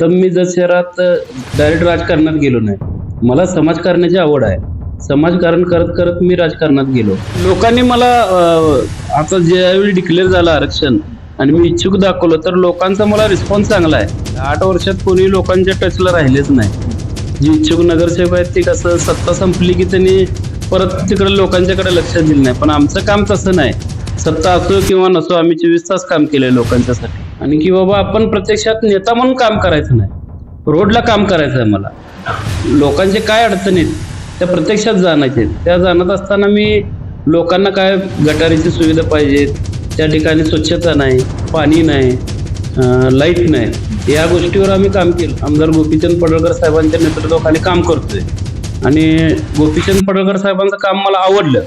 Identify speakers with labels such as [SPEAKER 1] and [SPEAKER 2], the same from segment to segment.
[SPEAKER 1] तर मी जर शहरात डायरेक्ट राजकारणात गेलो नाही. मला समाजकारणाची आवड आहे. समाजकारण करत करत मी राजकारणात गेलो. लोकांनी मला आता ज्यावेळी डिक्लेअर झालं आरक्षण आणि मी इच्छुक दाखवलं तर लोकांचा मला रिस्पॉन्स चांगला आहे. आठ वर्षात कोणी लोकांच्या टचला राहिलेच नाही. जी इच्छुक नगरसेवक आहेत ते कसं सत्ता संपली की त्यांनी परत तिकडे लोकांच्याकडे लक्ष दिलं नाही. पण आमचं काम तसं नाही. सत्ता असो किंवा नसो आम्ही चोवीस तास काम केलंय लोकांच्यासाठी. आणि की बाबा आपण प्रत्यक्षात नेता म्हणून काम करायचं नाही. रोडला काम करायचं आहे मला. लोकांचे काय अडचणी आहेत त्या प्रत्यक्षात जाण्याचे आहेत. त्या जाणत असताना मी लोकांना काय गटारीची सुविधा पाहिजेत त्या ठिकाणी स्वच्छता नाही पाणी नाही लाइट नाही. या गोष्टीवर आम्ही काम केलं. आमदार गोपीचंद पडळकर साहेबांच्या नेतृत्वाखाली काम करतोय. आणि गोपीचंद पडळकर साहेबांचं काम मला आवडलं.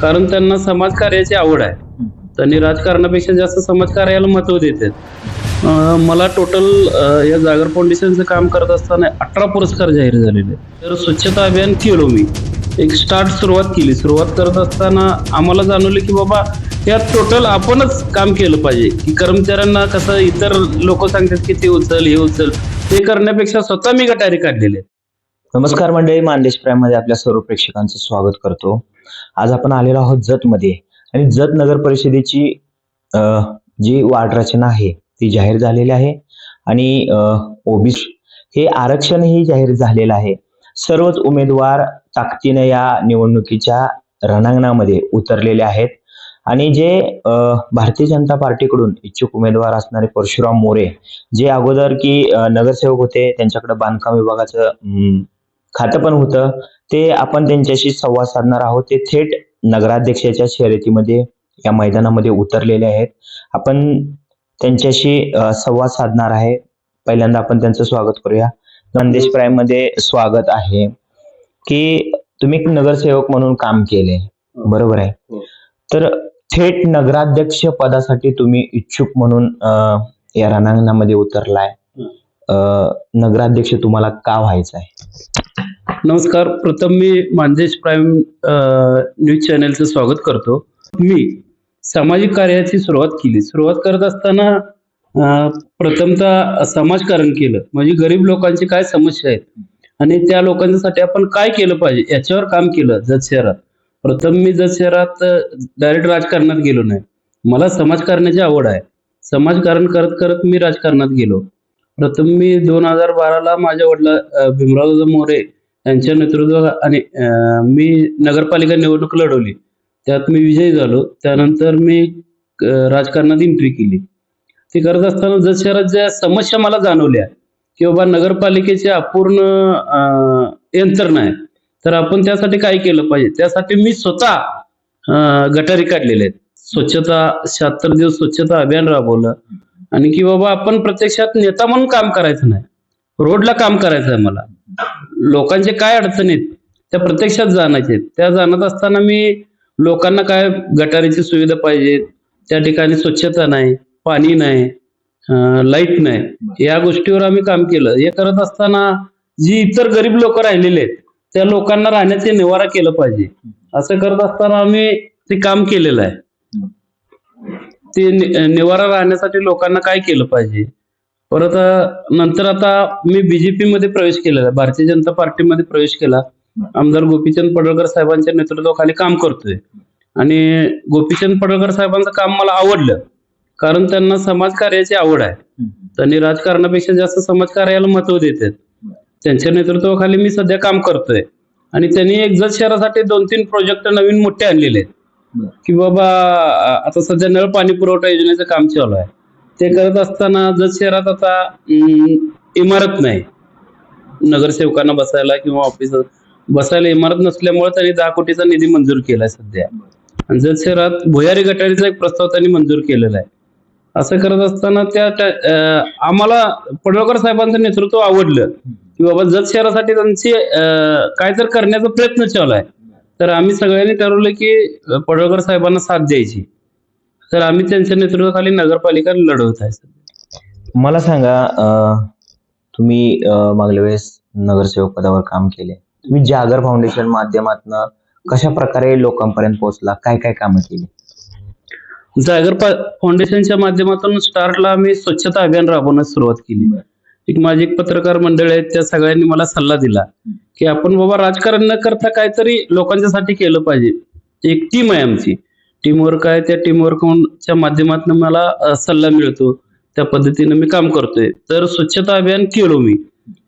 [SPEAKER 1] कारण त्यांना समाजकार्याची आवड आहे. त्यांनी राजकारणापेक्षा जास्त समाजकार्याला महत्त्व देतात मला टोटल या जागर फाउंडेशनचं काम करत असताना अठरा पुरस्कार जाहीर झालेले. तर स्वच्छता अभियान केलो मी. एक स्टार्ट सुरुवात केली. सुरुवात करत असताना आम्हाला जाणवलं की बाबा यात टोटल आपणच काम केलं पाहिजे. की कर्मचाऱ्यांना कसं इतर लोक सांगतात की ते उचल हे उचल ते करण्यापेक्षा स्वतः मी गटारी काढलेले.
[SPEAKER 2] नमस्कार मंडळी मानदेश प्राईममध्ये आपल्या सर्व प्रेक्षकांचं स्वागत करतो. आज आपण आलेलो आहोत जतमध्ये. आणि जत नगर परिषदेची अं, जी वार्ड रचना आहे ती जाहीर झालेली आहे. आणि ओबीसी हे आरक्षणही जाहीर झालेलं आहे. सर्वच उमेदवार ताकदीने या निवडणुकीच्या रणांगणामध्ये उतरलेले आहेत. आणि जे भारतीय जनता पार्टीकडून इच्छुक उमेदवार असणारे परशुराम मोरे जे अगोदर की नगरसेवक होते त्यांच्याकडे बांधकाम विभागाचं खातं पण होतं. ते आपण त्यांच्याशी संवाद साधणार आहोत. ते थेट नगराध्यक्षाच्या शर्यतीमध्ये या मैदानामध्ये उतरलेले आहेत. आपण त्यांच्याशी संवाद साधणार आहे. पहिल्यांदा आपण त्यांचं स्वागत करूया. नंदेश प्राईममध्ये स्वागत आहे. की तुम्ही एक नगरसेवक म्हणून काम केले बरोबर आहे.
[SPEAKER 1] हो.
[SPEAKER 2] तर थेट नगराध्यक्ष पदासाठी तुम्ही इच्छुक म्हणून या रणांगणामध्ये उतरलाय. नगराध्यक्ष तुम्हाला का व्हायचं आहे
[SPEAKER 1] नमस्कार प्रथम मी मानदेश प्राईम न्यूज चॅनलचं स्वागत करतो. मी सामाजिक कार्याची सुरुवात केली. सुरुवात करत असताना प्रथमतः समाजकारण केलं. म्हणजे गरीब लोकांची काय समस्या आहेत? आणि त्या लोकांसाठी आपण काय केलं पाहिजे? याच्यावर काम केलं जत शहरात. प्रथम मी जत शहरात डायरेक्ट राजकारणात गेलो नाही. मला समाजकारणाची आवड आहे. समाजकारण करत करत मी राजकारणात गेलो. प्रथम मी दोन हजार बाराला माझ्या वडिला भीमराव मोरे यांच्या नेतृत्वात आणि मी नगरपालिका निवडणूक लढवली. त्यात मी विजयी झालो. त्यानंतर मी राजकारणात एंट्री केली. ते करत असताना जत शहरात ज्या समस्या मला जाणवल्या की बाबा नगरपालिकेची अपूर्ण यंत्रणा आहे तर आपण त्यासाठी काय केलं पाहिजे? त्यासाठी मी स्वतः गटारी काढलेले आहेत. स्वच्छता शहात्तर दिवस स्वच्छता अभियान राबवलं. आणि की बाबा आपण प्रत्यक्षात नेता म्हणून काम करायचं नाही. रोडला काम करायचं आहे मला. लोकांचे काय अडचणी आहेत त्या प्रत्यक्षात जाण्याचे आहेत. त्या जाणत असताना मी लोकांना काय गटारीची सुविधा पाहिजे त्या ठिकाणी स्वच्छता नाही पाणी नाही लाइट नाही या गोष्टीवर आम्ही काम केलं. हे करत असताना जी इतर गरीब लोक राहिलेले आहेत त्या लोकांना राहण्याचे निवारा केलं पाहिजे. असं करत असताना आम्ही ते काम केलेलं आहे. ते निवारा राहण्यासाठी लोकांना काय केलं पाहिजे? परत नंतर आता मी बीजेपी मध्ये प्रवेश केलेला. आहे. भारतीय जनता पार्टीमध्ये प्रवेश केला. आमदार गोपीचंद पडळकर साहेबांच्या नेतृत्वाखाली काम करतोय. आणि गोपीचंद पडळकर साहेबांचं काम मला आवडलं. कारण त्यांना समाजकार्याची आवड आहे. त्यांनी राजकारणापेक्षा जास्त समाजकार्याला महत्त्व देतात. त्यांच्या नेतृत्वाखाली मी सध्या काम करतोय. आणि त्यांनी एक जत शहरासाठी दोन तीन प्रोजेक्ट नवीन मोठे आणलेले आहेत. की बाबा आता सध्या नळ पाणी पुरवठा योजनेचं काम चालू आहे. ते करत असताना जत शहरात आता इमारत नाही नगरसेवकांना बसायला किंवा ऑफिस बसायला इमारत नसल्यामुळे त्यांनी दहा कोटीचा निधी मंजूर केलाय सध्या. आणि जत शहरात भुयारी गटारीचा एक प्रस्ताव त्यांनी मंजूर केलेला आहे असं करत असताना त्या आम्हाला पडळकर साहेबांचं नेतृत्व आवडलं की बाबा जत शहरासाठी त्यांची काय तर करण्याचा प्रयत्न चालू आहे तर आम्ही सगळ्यांनी ठरवलं की पडळकर साहेबांना साथ द्यायची. तर आम्ही त्यांच्या नेतृत्वाखाली नगरपालिका लढवत आहे
[SPEAKER 2] मला सांगा अ, तुम्ही अ, मागल्या वेळेस नगरसेवक पदावर काम केले. तुम्ही जागर फाउंडेशन माध्यमातून कशा प्रकारे लोकांपर्यंत पोहोचला? काय काय कामं केली?
[SPEAKER 1] जागर पा- फाउंडेशनच्या माध्यमातून स्टार्टला आम्ही स्वच्छता अभियान राबवण्यास सुरुवात केली. एक माझी एक पत्रकार मंडळ आहेत त्या सगळ्यांनी मला सल्ला दिला की आपण बाबा राजकारण न करता काहीतरी लोकांच्यासाठी केलं पाहिजे. एक टीम आहे आमची. टीमवर्क आहे त्या टीमवर्कच्या माध्यमातून मला सल्ला मिळतो. त्या पद्धतीनं मी काम करतोय. तर स्वच्छता अभियान केलो मी.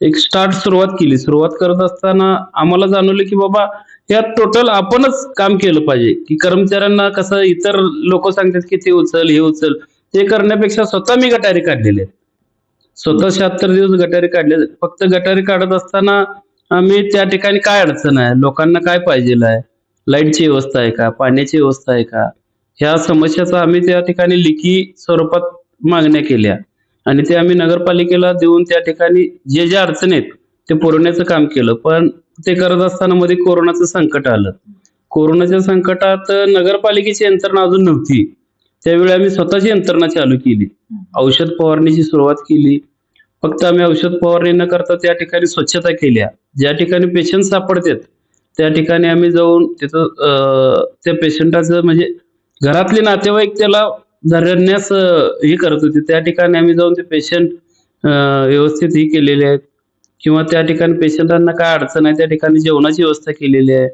[SPEAKER 1] एक स्टार्ट सुरुवात केली. सुरुवात करत असताना आम्हाला जाणवलं की बाबा यात टोटल आपणच काम केलं पाहिजे. की कर्मचाऱ्यांना कसं इतर लोक सांगतात की ते उचल हे उचल. ते करण्यापेक्षा स्वतः मी गटारी काढलेले स्वतः शहात्तर दिवस गटारी काढले फक्त गटारी काढत असताना आम्ही त्या ठिकाणी काय अडचण आहे? लोकांना काय पाहिजे आहे? लाईटची व्यवस्था आहे का? पाण्याची व्यवस्था आहे का? ह्या समस्याचा आम्ही त्या ठिकाणी लिखी स्वरूपात मागण्या केल्या. आणि ते आम्ही नगरपालिकेला देऊन त्या ठिकाणी जे जे अडचणी आहेत ते पुरवण्याचं काम केलं. पण ते करत असताना मध्ये कोरोनाचं संकट आलं. कोरोनाच्या संकटात नगरपालिकेची यंत्रणा अजून नव्हती. त्यावेळी आम्ही स्वतःची यंत्रणा चालू केली. औषध फवारणीची सुरुवात केली. फक्त आम्ही औषध फवारणी न करता त्या ठिकाणी स्वच्छता केल्या. ज्या ठिकाणी पेशंट सापडतात त्या ठिकाणी आम्ही जाऊन तिथं त्या पेशंटाचं म्हणजे घरातले नातेवाईक त्याला धरण्यास हे करत होते. त्या ठिकाणी आम्ही जाऊन ते पेशंट व्यवस्थित हे केलेले आहेत. किंवा त्या ठिकाणी पेशंटांना काय अडचण आहे त्या ठिकाणी जेवणाची व्यवस्था केलेली आहे.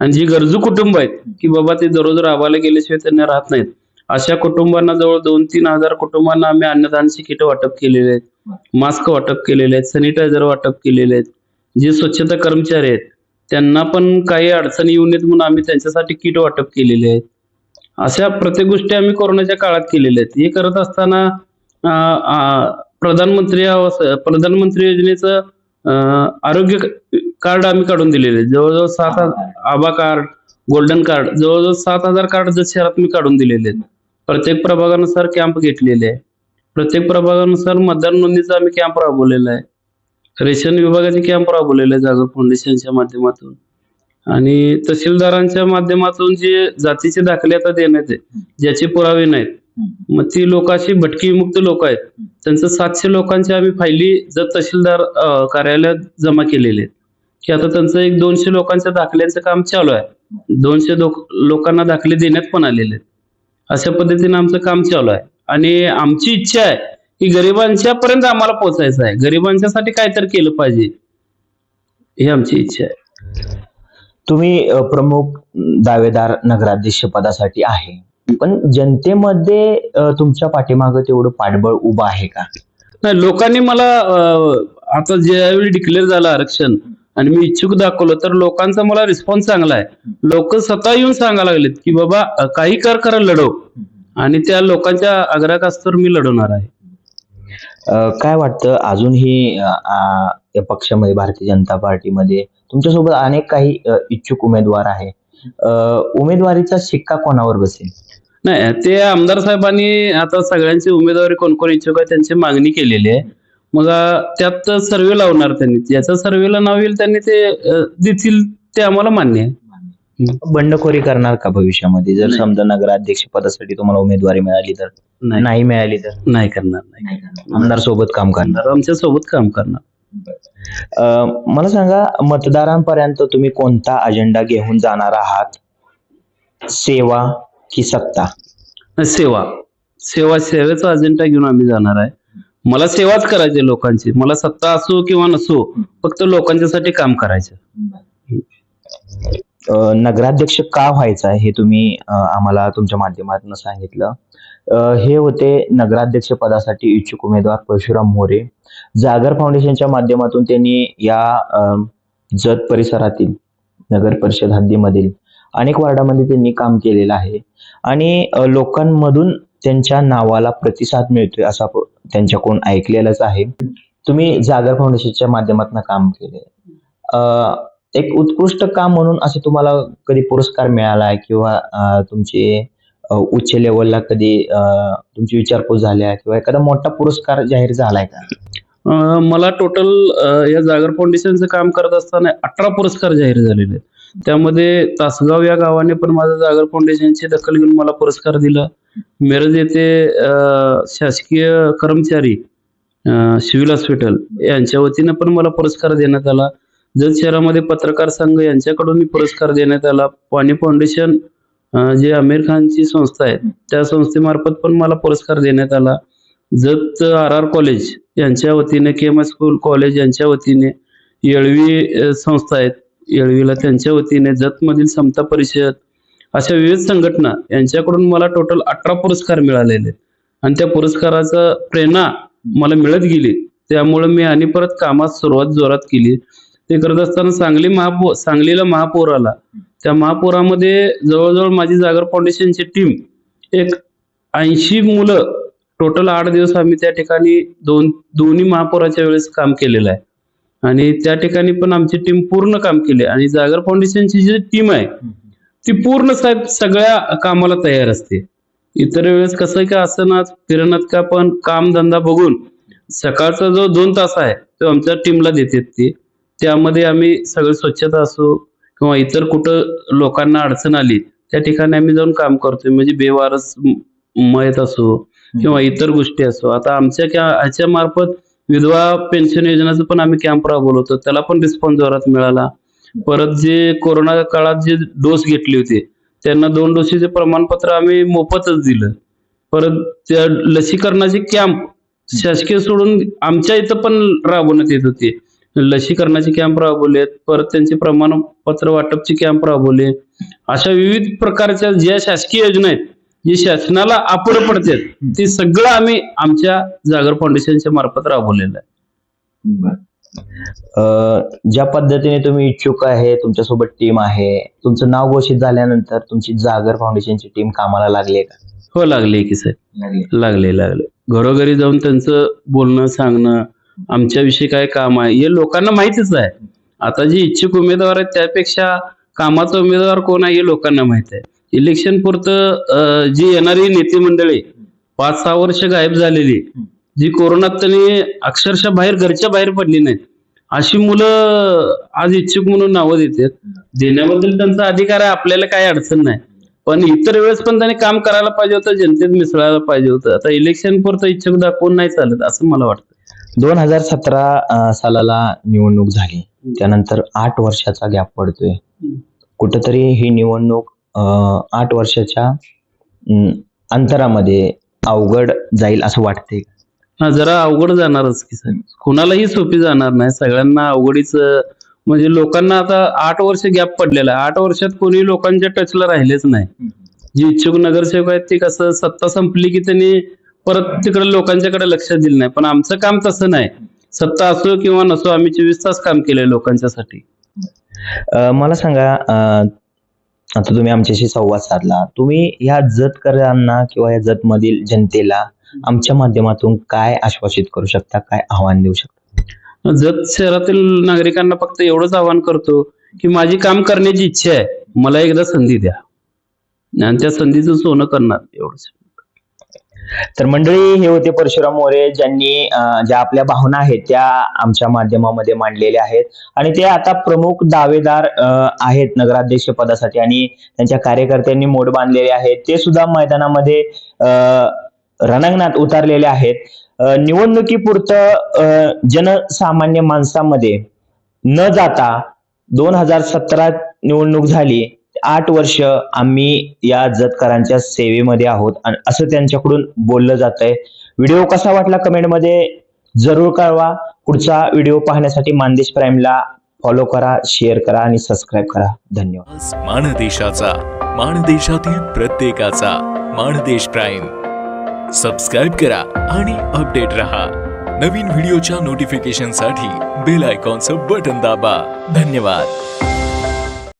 [SPEAKER 1] आणि जी गरजू कुटुंब आहेत की बाबा ते दररोज राबायला गेल्याशिवाय त्यांना राहत नाहीत. अशा कुटुंबांना जवळ दोन तीन हजार कुटुंबांना आम्ही अन्नदानची किट वाटप केलेले आहेत. मास्क वाटप केलेले आहेत. सॅनिटायझर वाटप केलेले आहेत. जे स्वच्छता कर्मचारी आहेत त्यांना पण काही अडचणी येऊ नयेत म्हणून आम्ही त्यांच्यासाठी किट वाटप केलेले आहेत. अशा प्रत्येक गोष्टी आम्ही कोरोनाच्या काळात केलेल्या आहेत. हे करत असताना प्रधानमंत्री आवास प्रधानमंत्री योजनेचं आरोग्य कार्ड आम्ही काढून दिलेले आहे. जवळजवळ सात हजार आबा कार्ड गोल्डन कार्ड जवळजवळ सात हजार कार्ड जर शहरात मी काढून दिलेले आहेत. प्रत्येक प्रभागानुसार कॅम्प घेतलेले आहे प्रत्येक प्रभागानुसार मतदार नोंदणीचा आम्ही कॅम्प राबवलेला आहे. रेशन विभागाचे कॅम्प राबवलेले आहे जागर फाउंडेशनच्या माध्यमातून. आणि तहसीलदारांच्या माध्यमातून जे जातीचे दाखले आता देण्यात आहे ज्याचे पुरावे नाहीत मग ती लोक अशी भटकीमुक्त लोक आहेत. त्यांचं सातशे लोकांच्या आम्ही फायली जर तहसीलदार कार्यालयात जमा केलेले आहेत. की आता त्यांचं एक दोनशे लोकांच्या दाखल्यांचं काम चालू आहे. दोनशे लोक लोकांना दाखले देण्यात पण आलेले आहेत. अशा पद्धतीने आमचं काम चालू आहे. आणि आमची इच्छा आहे की गरिबांच्या पर्यंत आम्हाला पोहोचायचं आहे. गरिबांच्यासाठी काय तर केलं पाहिजे. ही आमची इच्छा आहे.
[SPEAKER 2] तुम्ही प्रमुख दावेदार नगराध्यक्ष पदासाठी आहे. पण जनतेमध्ये तुमच्या पाठीमागं तेवढं पाठबळ उभं आहे का?
[SPEAKER 1] नाही लोकांनी मला आता ज्यावेळी डिक्लेअर झालं आरक्षण आणि मी इच्छुक दाखवलं तर लोकांचा मला रिस्पॉन्स चांगला आहे. लोक स्वतः येऊन सांगायला लागलेत की बाबा काही कर करा लढव. आणि त्या लोकांच्या आग्रहास्तवर मी लढवणार आहे.
[SPEAKER 2] काय वाटतं? अजूनही या पक्षामध्ये भारतीय जनता पार्टीमध्ये तुमच्यासोबत अनेक काही इच्छुक उमेदवार आहे. उमेदवारीचा शिक्का कोणावर बसेल?
[SPEAKER 1] नाही ते आमदार साहेबांनी आता सगळ्यांची उमेदवारी कोण कोण इच्छुक आहे त्यांची मागणी केलेली आहे. मग त्यात सर्वे लावणार त्यांनी. ज्याचा सर्वेला नाव येईल त्यांनी ते देतील ते आम्हाला मान्य आहे.
[SPEAKER 2] बंडखोरी करणार का भविष्यामध्ये? जर. समजा नगराध्यक्ष पदासाठी तुम्हाला उमेदवारी मिळाली तर?
[SPEAKER 1] नाही.
[SPEAKER 2] नाही मिळाली तर?
[SPEAKER 1] नाही करणार नाही
[SPEAKER 2] आमदार सोबत काम करणार.
[SPEAKER 1] आमच्यासोबत काम करणार.
[SPEAKER 2] अ, मला सांगा मतदारांपर्यंत तुम्ही कोणता अजेंडा घेऊन जाणार आहात? सेवा की सत्ता?
[SPEAKER 1] सेवा. सेवा सेवेचा अजेंडा घेऊन आम्ही जाणार आहे. मला सेवाच करायची लोकांची. मला सत्ता असो किंवा नसो फक्त लोकांच्यासाठी काम करायचं.
[SPEAKER 2] नगराध्यक्ष का व्हायचा आहे हे तुम्ही आम्हाला तुमच्या माध्यमातून सांगितलं. हे होते नगराध्यक्ष पदासाठी इच्छुक उमेदवार परशुराम मोरे. जागर फाउंडेशनच्या माध्यमातून त्यांनी या जत परिसरातील नगर परिषद हद्दीमधील अनेक वार्डामध्ये त्यांनी काम केलेलं आहे. आणि लोकांमधून त्यांच्या नावाला प्रतिसाद मिळतोय असा त्यांच्याकडून ऐकलेलंच आहे. तुम्ही जागर फाउंडेशनच्या माध्यमातून काम केले एक उत्कृष्ट काम म्हणून असे तुम्हाला कधी पुरस्कार मिळाला आहे किंवा तुमचे उच्च लेवलला कधी तुमची विचारपूस झाल्या किंवा एखादा मोठा पुरस्कार जाहीर झालाय का?
[SPEAKER 1] मला टोटल या जागर फाउंडेशनचं काम करत असताना अठरा पुरस्कार जाहीर झालेले आहेत. त्यामध्ये तासगाव या गावाने पण माझं जागर फाउंडेशनची दखल घेऊन मला पुरस्कार दिला. मिरज येथे शासकीय कर्मचारी सिव्हिल हॉस्पिटल यांच्या वतीनं पण मला पुरस्कार देण्यात आला. जत शहरामध्ये पत्रकार संघ यांच्याकडून पुरस्कार देण्यात आला. पाणी फाउंडेशन जे आमिर खानची संस्था आहे त्या संस्थेमार्फत पण मला पुरस्कार देण्यात आला. जत आर आर कॉलेज यांच्या वतीने के एम स्कूल कॉलेज यांच्या वतीने येळवी संस्था आहेत. येळवीला त्यांच्या वतीने जतमधील समता परिषद अशा विविध संघटना यांच्याकडून मला टोटल अठरा पुरस्कार मिळालेले. आणि त्या पुरस्काराचा प्रेरणा मला मिळत गेली. त्यामुळे मी आणि परत कामात सुरुवात जोरात केली. ते करत असताना सांगली महापौर सांगलीला महापौर आला त्या महापौरामध्ये जवळजवळ माझी जागर फाउंडेशनची टीम एक ऐंशी मुलं टोटल आठ दिवस आम्ही त्या ठिकाणी दोन दोन्ही महापौराच्या वेळेस काम केलेलं आहे. आणि त्या ठिकाणी पण आमची टीम पूर्ण काम केली आणि जागर फाउंडेशनची जी टीम आहे ती पूर्ण साहेब सगळ्या कामाला तयार असते. इतर वेळेस कसं आहे का असं ना फिरणात का पण कामधंदा बघून सकाळचा जो दोन तास आहे तो आमच्या टीमला देतात ती. त्यामध्ये आम्ही सगळं स्वच्छता असो किंवा इतर कुठं लोकांना अडचण आली त्या ठिकाणी आम्ही जाऊन काम करतोय. म्हणजे बेवारस मयत असो किंवा इतर गोष्टी असो. आता आमच्या ह्याच्या मार्फत विधवा पेन्शन योजनेचं पण आम्ही कॅम्प राबवलो होतो त्याला पण रिस्पॉन्स जोरात मिळाला. परत जे कोरोना काळात जे डोस घेतले होते त्यांना दोन डोसीचे प्रमाणपत्र आम्ही मोफतच दिलं. परत त्या लसीकरणाचे कॅम्प शासकीय सोडून आमच्या इथं पण राबवण्यात येत होते. लसीकरणाचे कॅम्प राबवलेत परत त्यांचे प्रमाणपत्र वाटपचे कॅम्प राबवले. अशा विविध प्रकारच्या ज्या शासकीय योजना आहेत जे शासनाला आपण पडतात ते सगळं आम्ही आमच्या जागर फाउंडेशनच्या मार्फत राबवलेलं आहे.
[SPEAKER 2] अ, ज्या पद्धतीने तुम्ही इच्छुक आहे तुमच्यासोबत टीम आहे तुमचं नाव घोषित झाल्यानंतर तुमची जागर फाउंडेशनची टीम कामाला लागली का?
[SPEAKER 1] हो लागले की साहेब. लागले लागले घरोघरी जाऊन त्यांचं बोलणं सांगणं आमच्याविषयी काय काम आहे? हे लोकांना माहितीच आहे. आता जे इच्छुक उमेदवार आहेत त्यापेक्षा कामाचा उमेदवार कोण आहे हे लोकांना माहीत आहे. इलेक्शन पुरतं जी येणारी नेते मंडळी पाच सहा वर्ष गायब झालेली जी कोरोनात त्यांनी अक्षरशः बाहेर घरच्या बाहेर पडली नाहीत अशी मुलं आज इच्छुक म्हणून नावं देतात. देण्याबद्दल त्यांचा अधिकार आहे आपल्याला काही अडचण नाही. पण इतर वेळेस पण त्यांनी काम करायला पाहिजे होतं जनतेत मिसळायला पाहिजे होतं. आता इलेक्शन पुरतं इच्छुक दाखवून नाही चालत असं मला वाटतं.
[SPEAKER 2] दोन हजार सतरा सालाला निवडणूक झाली. त्यानंतर आठ वर्षाचा गॅप पडतोय. कुठंतरी ही निवडणूक आठ वर्षाच्या अंतरामध्ये अवघड जाईल असं वाटतंय.
[SPEAKER 1] हा जरा अवघड जाणारच की साहेब कुणालाही सोपी जाणार नाही. सगळ्यांना अवघडीच म्हणजे लोकांना आता आठ वर्ष गॅप पडलेला आहे. आठ वर्षात कोणी लोकांच्या टचला राहिलेच नाही. जे इच्छुक नगरसेवक आहेत ते कसं सत्ता संपली की त्यांनी परत तिकडे लोकांच्याकडे लक्ष दिलं नाही. पण आमचं काम तसं नाही. सत्ता असो किंवा नसो आम्ही चोवीस तास काम केलंय लोकांच्यासाठी.
[SPEAKER 2] अ, मला सांगा अ, आता तुम्ही आमच्याशी संवाद साधला. तुम्ही ह्या जतकरांना किंवा या जतमधील जनतेला आमच्या माध्यमातून काय आश्वासित करू शकता? काय आव्हान देऊ शकता?
[SPEAKER 1] जत शहरातील नागरिकांना फक्त एवढंच आवाहन करतो की माझी काम करण्याची इच्छा आहे. मला एकदा संधी द्या. आणि त्या संधीचं सोनं करणार एवढंच.
[SPEAKER 2] तर मंडळी हे होते परशुराम मोरे ज्यांनी ज्या आपल्या भावना आहेत त्या आमच्या माध्यमामध्ये मांडलेल्या आहेत. आणि ते आता प्रमुख दावेदार अं, आहेत नगराध्यक्ष पदासाठी आणि त्यांच्या कार्यकर्त्यांनी मोड बांधलेले आहेत. ते सुद्धा मैदानामध्ये रणांगणात उतरलेले आहेत. निवडणुकीपुरतं जनसामान्य माणसामध्ये न जाता दोन हजार सतरा निवडणूक झाली. आठ वर्ष आम्ही या जतकरांच्या सेवेमध्ये आहोत आणि असं त्यांच्याकडून बोललं जात आहे व्हिडिओ कसा वाटला कमेंटमध्ये जरूर कळवा. पुढचा व्हिडिओ पाहण्यासाठी मानदेश प्राईमला फॉलो करा शेअर करा आणि सबस्क्राईब करा. धन्यवाद.
[SPEAKER 3] आज माणदेशाचा माणदेशातील प्रत्येकाचा माणदेश प्राईम. सबस्क्राईब करा आणि अपडेट रहा. नवीन व्हिडिओच्या नोटिफिकेशनसाठी बेल आयकॉनचं बटन दाबा. धन्यवाद.